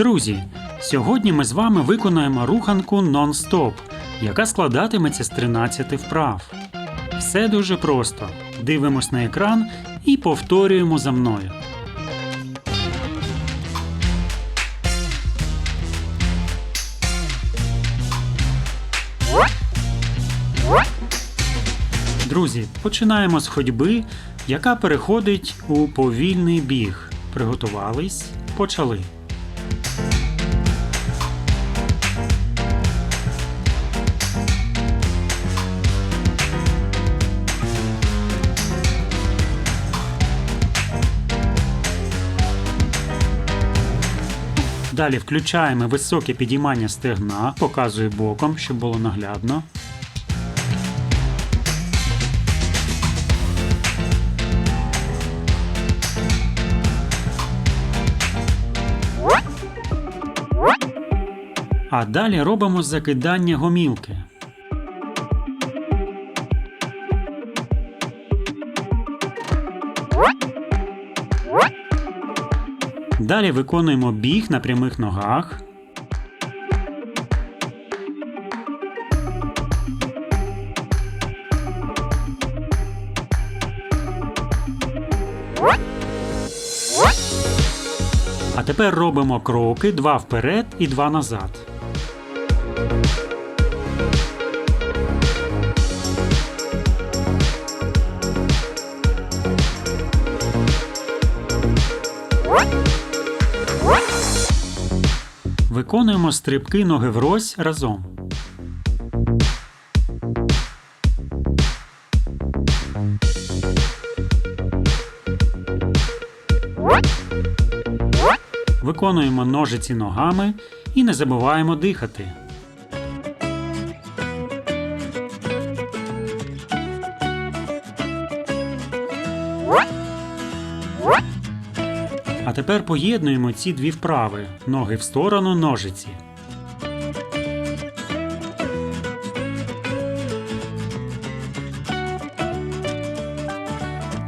Друзі, сьогодні ми з вами виконаємо руханку нон-стоп, яка складатиметься з 13 вправ. Все дуже просто. Дивимось на екран і повторюємо за мною. Друзі, починаємо з ходьби, яка переходить у повільний біг. Приготувались, почали. Далі включаємо високе підіймання стегна, показую боком, щоб було наглядно. А далі робимо закидання гомілки. Далі виконуємо біг на прямих ногах. А тепер робимо кроки два вперед і два назад. Виконуємо стрибки ноги врозь разом. Виконуємо ножиці ногами і не забуваємо дихати. А тепер поєднуємо ці дві вправи ноги в сторону, ножиці.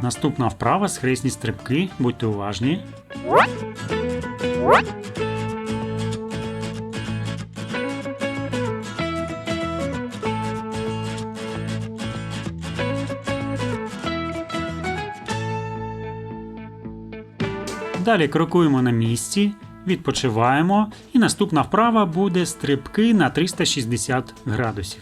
Наступна вправа схресні стрибки, будьте уважні. Далі крокуємо на місці, відпочиваємо, і наступна вправа буде стрибки на 360 градусів.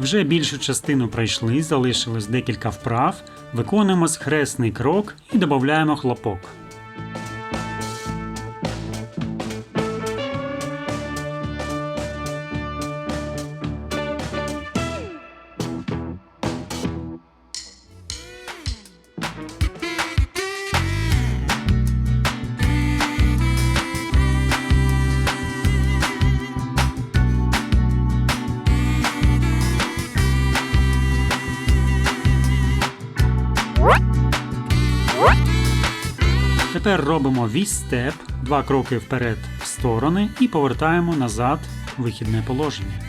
Вже більшу частину пройшли, залишилось декілька вправ. Виконуємо схресний крок і додаємо хлопок. Тепер робимо віс-степ, два кроки вперед в сторони і повертаємо назад вихідне положення.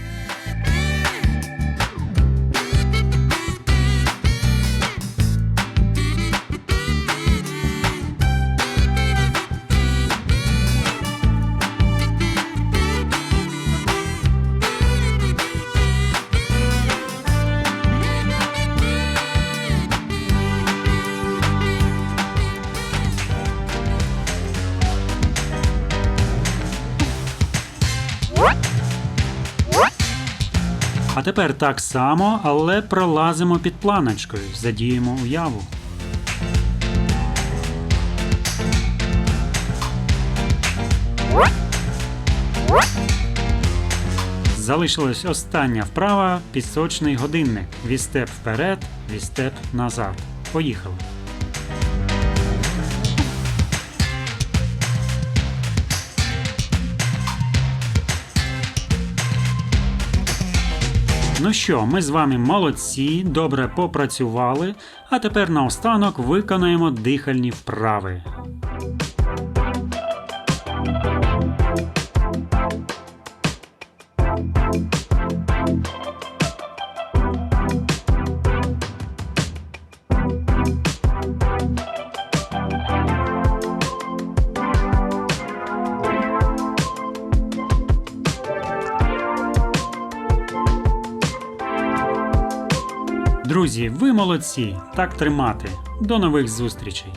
А тепер так само, але пролазимо під планочкою, задіємо уяву. Залишилась остання вправа пісочний годинник. Вістеп вперед, вістеп назад. Поїхали. Ну що, ми з вами молодці, добре попрацювали, а тепер наостанок виконаємо дихальні вправи. Друзі, ви молодці, так тримати. До нових зустрічей!